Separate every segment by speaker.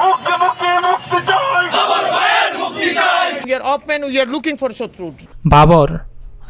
Speaker 1: মুক্তি মুক্তি মুক্তি চাই.
Speaker 2: বাবর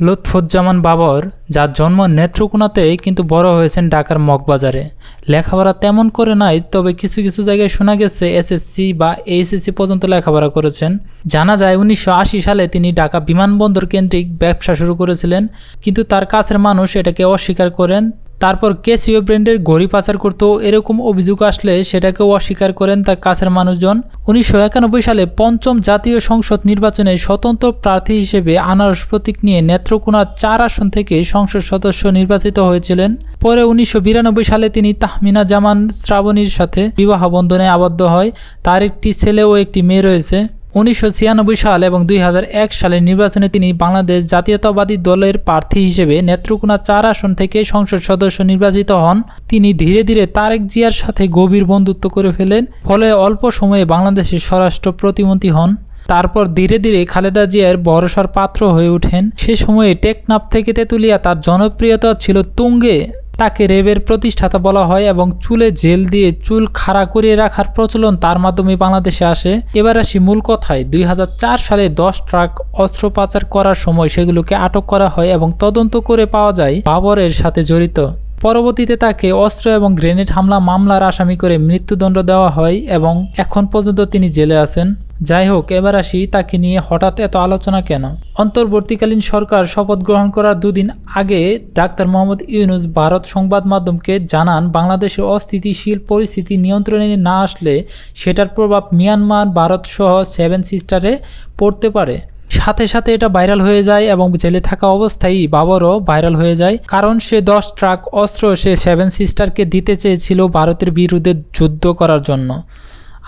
Speaker 2: লুৎফুজ্জামান বাবর যার জন্ম নেত্রকোনাতে কিন্তু বড় হয়েছেন ঢাকার মগবাজারে লেখাপড়া তেমন করে নাই তবে কিছু কিছু জায়গায় শোনা গেছে এসএসসি বা এইচএসসি পর্যন্ত লেখাপড়া করেছেন জানা যায় উনিশশো আশি সালে তিনি ঢাকা বিমানবন্দর কেন্দ্রিক ব্যবসা শুরু করেছিলেন কিন্তু তার কাছের মানুষ এটাকে অস্বীকার করেন তারপর কেসিও ব্র্যান্ডের ঘড়ি পাচার করত এরকম অভিযোগ আসলে সেটাকেও অস্বীকার করেন তার কাছের মানুষজন। উনিশশো একানব্বই সালে পঞ্চম জাতীয় সংসদ নির্বাচনে স্বতন্ত্র প্রার্থী হিসেবে আনারস প্রতীক নিয়ে নেত্রকোনা চার আসন থেকে সংসদ সদস্য নির্বাচিত হয়েছিলেন। পরে উনিশশো বিরানব্বই সালে তিনি তাহমিনা জামান শ্রাবণীর সাথে বিবাহ বন্ধনে আবদ্ধ হয়। তার একটি ছেলে ও একটি মেয়ে রয়েছে। উনিশশো ছিয়ানব্বই সাল এবং দুই হাজার এক সালের নির্বাচনে তিনি বাংলাদেশ জাতীয়তাবাদী দলের প্রার্থী হিসেবে নেত্রকোনা চার আসন থেকে সংসদ সদস্য নির্বাচিত হন। তিনি ধীরে ধীরে তারেক জিয়ার সাথে গভীর বন্ধুত্ব করে ফেলেন, ফলে অল্প সময়ে বাংলাদেশের স্বরাষ্ট্র প্রতিমন্ত্রী হন। তারপর ধীরে ধীরে খালেদা জিয়ার ভরসার পাত্র হয়ে ওঠেন। সে সময়ে টেকনাফ থেকে তেঁতুলিয়া তার জনপ্রিয়তা ছিল তুঙ্গে। তাকে রেবের প্রতিষ্ঠাতা বলা হয় এবং চুলে জেল দিয়ে চুল খাড়া করিয়ে রাখার প্রচলন তার মাধ্যমে বাংলাদেশে আসে। এবার আসি মূল কথায়। দুই হাজার চার সালে দশ ট্রাক অস্ত্র পাচার করার সময় সেগুলোকে আটক করা হয় এবং তদন্ত করে পাওয়া যায় বাবরের সাথে জড়িত। পরবর্তীতে তাকে অস্ত্র এবং গ্রেনেড হামলা মামলার আসামি করে মৃত্যুদণ্ড দেওয়া হয় এবং এখন পর্যন্ত তিনি জেলে আছেন। যাই হোক, এবার আসি তাকে নিয়ে হঠাৎ এত আলোচনা কেন? অন্তর্বর্তীকালীন সরকার শপথ গ্রহণ করার দুদিন আগে ডাক্তার মোহাম্মদ ইউনুস ভারত সংবাদ মাধ্যমকে জানান, বাংলাদেশের অস্থিতিশীল পরিস্থিতি নিয়ন্ত্রণে না আসলে সেটার প্রভাব মিয়ানমার, ভারত সহ সেভেন সিস্টারে পড়তে পারে। সাথে সাথে এটা ভাইরাল হয়ে যায় এবং জেলে থাকা অবস্থায় বাবরও ভাইরাল হয়ে যায়। কারণ সে দশ ট্রাক অস্ত্র সে সেভেন সিস্টারকে দিতে চেয়েছিল ভারতের বিরুদ্ধে যুদ্ধ করার জন্য।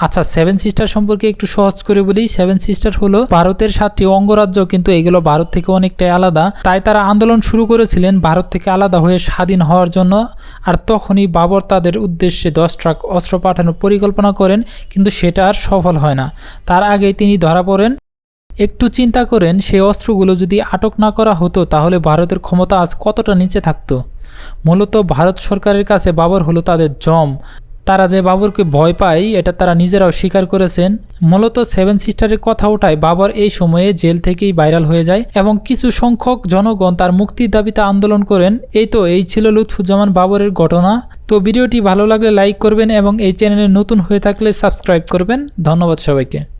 Speaker 2: আচ্ছা সেভেন সিস্টার সম্পর্কে একটু সহজ করে বলি। সেভেন সিস্টার হলো ভারতের সাতটি অঙ্গরাজ্য, কিন্তু এগুলো ভারত থেকে অনেকটাই আলাদা। তাই তারা আন্দোলন শুরু করেছিলেন ভারত থেকে আলাদা হয়ে স্বাধীন হওয়ার জন্য। আর তখনই বাবর তাদের উদ্দেশ্যে দশ ট্রাক অস্ত্র পাঠানোর পরিকল্পনা করেন, কিন্তু সেটা আর সফল হয় না। তার আগে তিনি ধরা পড়েন। একটু চিন্তা করেন সেই অস্ত্রগুলো যদি আটক না করা হতো, তাহলে ভারতের ক্ষমতা আজ কতটা নিচে থাকতো? মূলত ভারত সরকারের কাছে বাবর হলো তাদের জম। তারা যে বাবরকে ভয় পায়, এটা তারা নিজেরাও স্বীকার করেছেন। মূলত সেভেন সিস্টারের কথা ওঠায় বাবর এই সময়ে জেল থেকেই ভাইরাল হয়ে যায় এবং কিছু সংখ্যক জনগণ তার মুক্তির দাবিতে আন্দোলন করেন। এই তো, এই ছিল লুৎফুজ্জামান বাবরের ঘটনা। তো ভিডিওটি ভালো লাগলে লাইক করবেন এবং এই চ্যানেলে নতুন হয়ে থাকলে সাবস্ক্রাইব করবেন। ধন্যবাদ সবাইকে।